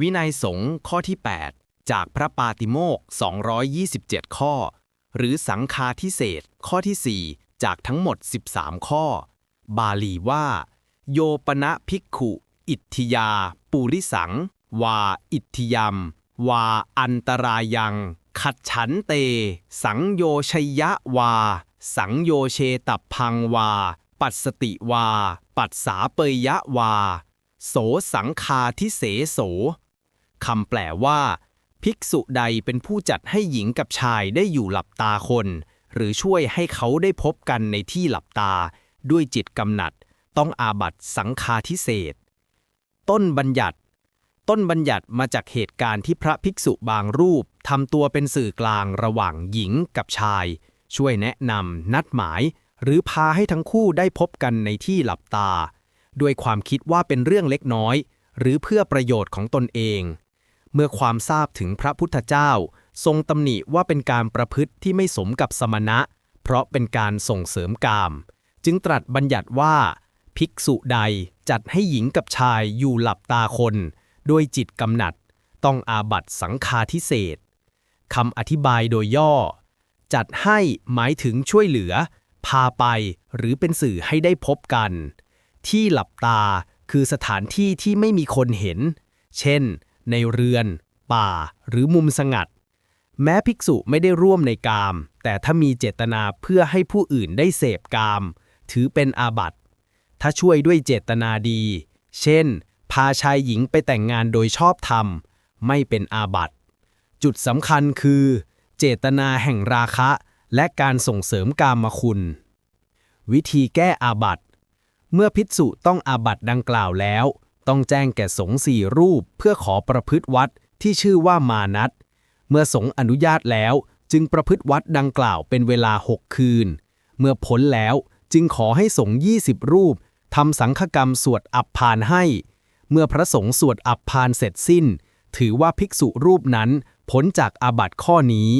วินัยสงฆ์ข้อที่ 8 จากพระปาติโมก227 ข้อ หรือสังฆาทิเศษข้อที่ 4 จากทั้งหมด 13 ข้อ บาลีว่า โยปนะภิกขุ อิทธิยา ปุริสัง วา อิทธิยม วา อันตรายัง ขัดฉันเต สังโยชยะวา สังโยเชตับพังวา ปัสสติวา ปัสสาเปยยะวา โสสังคาทิเสโส คำแปลว่า ภิกษุใดเป็นผู้จัดให้หญิงกับชายได้อยู่หลับตาคน หรือช่วยให้เขาได้พบกันในที่หลับตา ด้วยจิตกำหนัด ต้องอาบัตสังฆาทิเศษต้นบัญญัติ ต้นบัญญัติมาจากเหตุการณ์ที่พระภิกษุบางรูปทำตัวเป็นสื่อกลางระหว่างหญิงกับชาย ช่วยแนะนำนัดหมาย หรือพาให้ทั้งคู่ได้พบกันในที่หลับตา ด้วยความคิดว่าเป็นเรื่องเล็กน้อย หรือเพื่อประโยชน์ของตนเอง เมื่อความทราบถึงพระพุทธเจ้า ทรงตำหนิว่าเป็นการประพฤติที่ไม่สมกับสมณะ เพราะเป็นการส่งเสริมกาม จึงตรัสบัญญัติว่า ภิกษุใดจัดให้หญิงกับชายอยู่หลับตาคน ด้วยจิตกำหนัด ต้องอาบัตสังฆาทิเศษคำอธิบายโดยย่อ จัดให้หมายถึงช่วยเหลือ พาไปหรือเป็นสื่อให้ได้พบกัน ที่หลับตาคือสถานที่ที่ไม่มีคนเห็น เช่น ในเรือน ป่า หรือมุมสงัด แม้ภิกษุไม่ได้ร่วมในกาม แต่ถ้ามีเจตนาเพื่อให้ผู้อื่นได้เสพกาม ถือเป็นอาบัติ ถ้าช่วยด้วยเจตนาดี เช่น พาชายหญิงไปแต่งงานโดยชอบธรรม ไม่เป็นอาบัติ จุดสำคัญคือ เจตนาแห่งราคะ และการส่งเสริมกามคุณ วิธีแก้อาบัติ เมื่อภิกษุต้องอาบัติดังกล่าวแล้ว ต้องแจ้งแก่สงฆ์สี่รูปเพื่อขอประพฤติวัดที่ชื่อว่ามานัตเมื่อสงฆ์อนุญาตแล้วจึงประพฤติวัดดังกล่าวเป็นเวลาหกคืน เมื่อพ้นแล้วจึงขอให้สงฆ์20รูปทำสังฆกรรมสวดอับพานให้ เมื่อพระสงฆ์สวดอับพานเสร็จสิ้น ถือว่าภิกษุรูปนั้นพ้นจากอาบัติข้อนี้